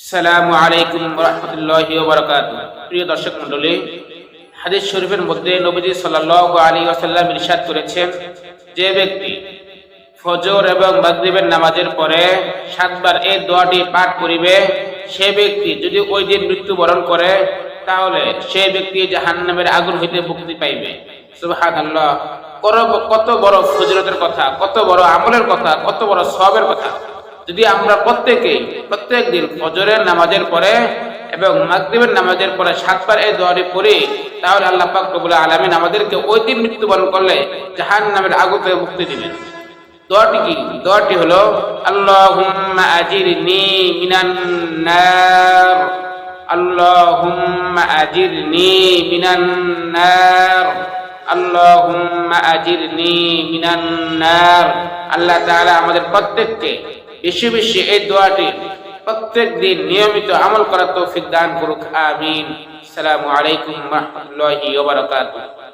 সালামু আলাইকুম রহমতুল্লাহি প্রিয় দর্শক মণ্ডলী, হাদিস শরীফের মধ্যে নবীজি সাল্লাল্লাহু আলাইহি ওয়াসাল্লাম ইরশাদ করেছেন যে ব্যক্তি ফজর এবং মাগরিবের নামাজের পরে সাতবার এই দোয়াটি পাঠ করিবে, সে ব্যক্তি যদি ওই দিন মৃত্যুবরণ করে, তাহলে সে ব্যক্তি জাহান্নামের আগুন হইতে মুক্তি পাইবে। কত বড় ফজরতের কথা, কত বড় আমলের কথা, কত বড় সবের কথা। যদি আমরা প্রত্যেকেই প্রত্যেক দিন ফজরের নামাজের পরে এবং মাগরিবের নামাজের পরে সাতবার এই দোয়াটি পড়ি, তাহলে আল্লাহ পাক রব্বুল আলামিন আমাদেরকে ওই দিন মৃত্যুবরণ করলে জাহান্নামের আগুন থেকে মুক্তি দিবেন। দোয়াটি কি? দোয়াটি হলো, আল্লাহুম্মা আজিরনি মিনান নার। আল্লাহুম্মা আজিরনি মিনান নার। আল্লাহুম্মা আজিরনি মিনান নার। আল্লাহ তাআলা আমাদের প্রত্যেককে বেশি বেশি এই দোয়াটি প্রত্যেক দিন নিয়মিত আমল করার তৌফিক দান করুক, আমিন। আসসালামু আলাইকুম ওয়া রাহমাতুল্লাহি ওয়া বারাকাতুহু।